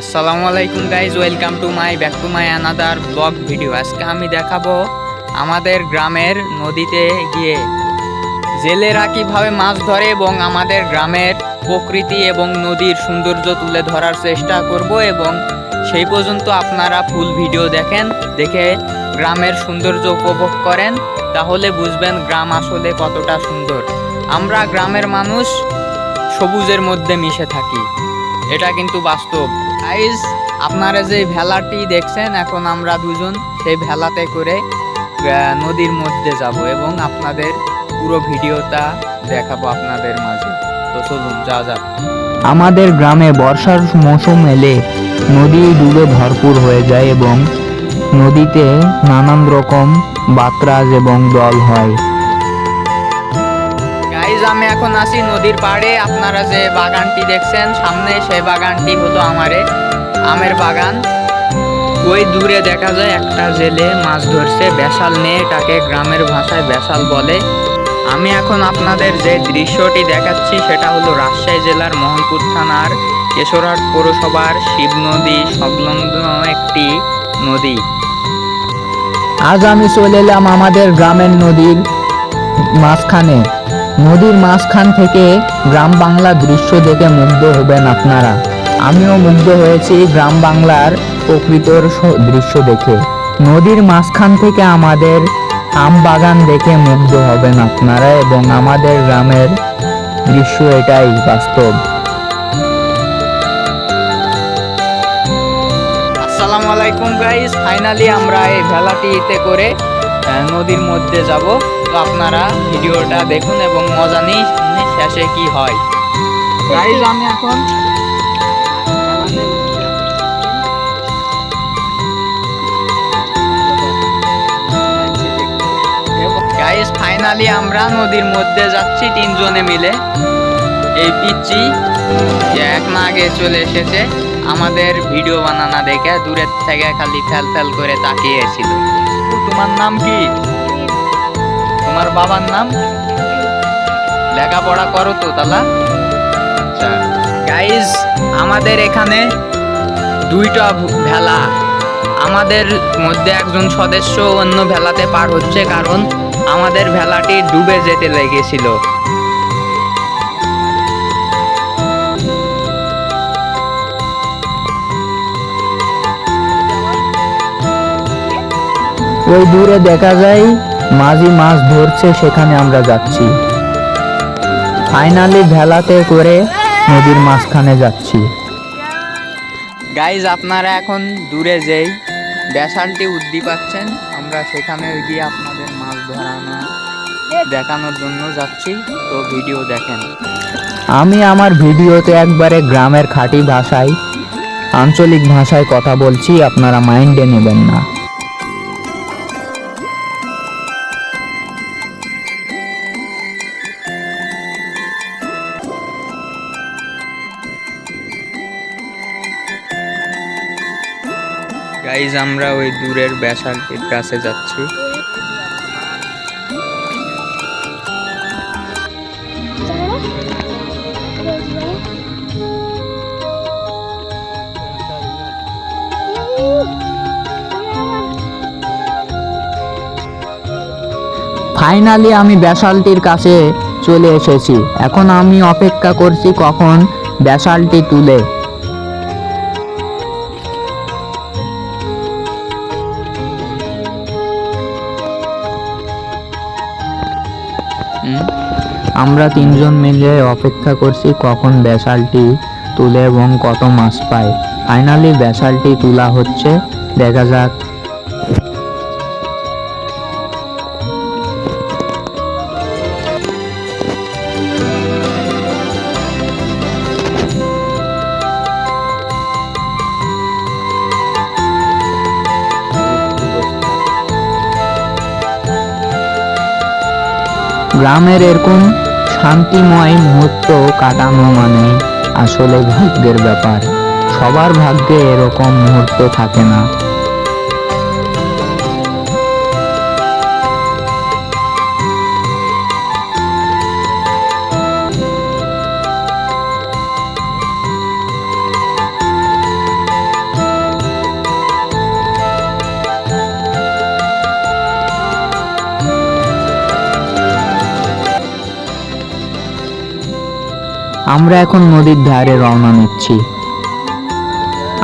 আসসালামু আলাইকুম guys welcome to my back to my another blog video আজকে আমি দেখাবো আমাদের গ্রামের নদীতে গিয়ে জেলেরা কীভাবে মাছ ধরে এবং আমাদের গ্রামের প্রকৃতি এবং নদীর সৌন্দর্য তুলে ধরার চেষ্টা করব এবং সেই পর্যন্ত আপনারা ফুল ভিডিও দেখেন, দেখে গ্রামের সৌন্দর্য উপভোগ করেন, তাহলে বুঝবেন গ্রাম আসলে কতটা সুন্দর। আমরা গ্রামের মানুষ সবুজের মধ্যে মিশে থাকি, এটা কিন্তু বাস্তব। গাইজ আপনারা যে ভেলাটি দেখছেন, এখন আমরা দুজন সেই ভেলাতে করে নদীর মধ্যে যাব এবং আপনাদের পুরো ভিডিওটা দেখাবো আপনাদের মাঝে। তো চলুন যা যাক। আমাদের গ্রামে বর্ষার মৌসুম এলে নদী ডুবে ভরপুর হয়ে যায় এবং নদীতে নানান রকম বাতরাজ এবং দল হয়। গাইজ আমি এখন আছি নদীর পাড়ে, আপনারা যে বাগানটি দেখছেন, সামনে সেই বাগানটি হলো আমারে, আমের বাগান। ওই দূরে দেখা যায় একটা জেলে মাছ ধরছে, বেশাল নিয়ে এটাকে গ্রামের ভাষায় বেশাল বলে। আমি এখন আপনাদের যে দৃশ্যটি দেখাচ্ছি, সেটা হলো রাজশাহী জেলার মোহনপুর থানার কেশরহাট পৌরসভার শিব নদী সংলগ্ন একটি নদী। আজ আমি চলে এলাম আমাদের গ্রামের নদীর মাঝখানে। নদীর মাঝখান থেকে গ্রাম বাংলা দৃশ্য দেখে মুগ্ধ হবেন আপনারা। আমিও মুগ্ধ হয়েছি গ্রাম বাংলার প্রকৃতর দৃশ্য দেখে। নদীর মাঝখান থেকে আমাদের আম বাগান দেখে মুগ্ধ হবেন আপনারা এবং আমাদের গ্রামের দৃশ্য এটাই বাস্তব। আসসালামু আলাইকুম গাইস ফাইনালি আমরা এই ভেলাটিতে করে নদীর মধ্যে যাব। তো আপনারা ভিডিওটা দেখুন এবং মজা নিই শেষে কি হয়। গাইস আমি এখন গাইস ফাইনালি আমরা নদীর মধ্যে যাচ্ছি তিনজনে মিলে। এই পিচ্ছি এক না আগে চলে এসেছে আমাদের ভিডিও বানানা দেখে দূরের থেকে খালি ফেল ফেল করে তাকিয়েছিল তোমার নাম কি? তোমার বাবার নাম? লেখাপড়া করো তো, তালা। আচ্ছা গাইজ আমাদের এখানে দুইটা ভেলা। আমাদের মধ্যে একজন সদস্য অন্য ভেলাতে পার হচ্ছে কারণ আমাদের ভেলাটি ডুবে যেতে লেগেছিল। ওই দূরে দেখা যায় মাঝি মাছ ধরছে সেখানে আমরা যাচ্ছি। ফাইনালি ভেলাতে করে নদীর মাঝখানে যাচ্ছি। গাইজ আপনারা এখন দূরে যেই ব্যাসালটি উদ্দি পাচ্ছেন আমরা সেখানে গিয়ে আপনাদের মাছ ধরানো দেখানোর জন্য যাচ্ছি তো ভিডিও দেখেন। আমি আমার ভিডিওতে একবারে গ্রামের খাঁটি ভাষায় আঞ্চলিক ভাষায় কথা বলছি আপনারা মাইন্ডে নেবেন না। গাইজ আমরা ওই দূরের ব্যাসালটির কাছে যাচ্ছি। ফাইনালি আমি ব্যাসালটির কাছে চলে এসেছি। এখন আমি অপেক্ষা করছি কখন ব্যাসালটি তুলে। আমরা তিনজন মিলে অপেক্ষা করছি কখন বেসালটি তুলে এবং কত মাস পায়। ফাইনালি বেসালটি তোলা হচ্ছে। দেখা যাক। গ্রামের এরকম শান্তিময় মুহূর্ত কাটানো মানে আসলে ভাগ্যের ব্যাপার। সবার ভাগ্যে এরকম মুহূর্ত থাকে না। আমরা এখন নদীর ধারে রওনা নিচ্ছি।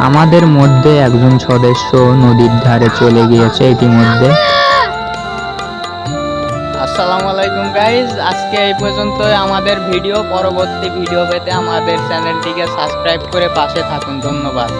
আমাদের মধ্যে একজন সদস্য নদীর ধারে চলে গিয়েছে ইতিমধ্যে। আসসালামু আলাইকুম গাইজ আজকে এই পর্যন্ত আমাদের ভিডিও, পরবর্তী ভিডিও পেতে আমাদের চ্যানেলটিকে সাবস্ক্রাইব করে পাশে থাকুন। ধন্যবাদ।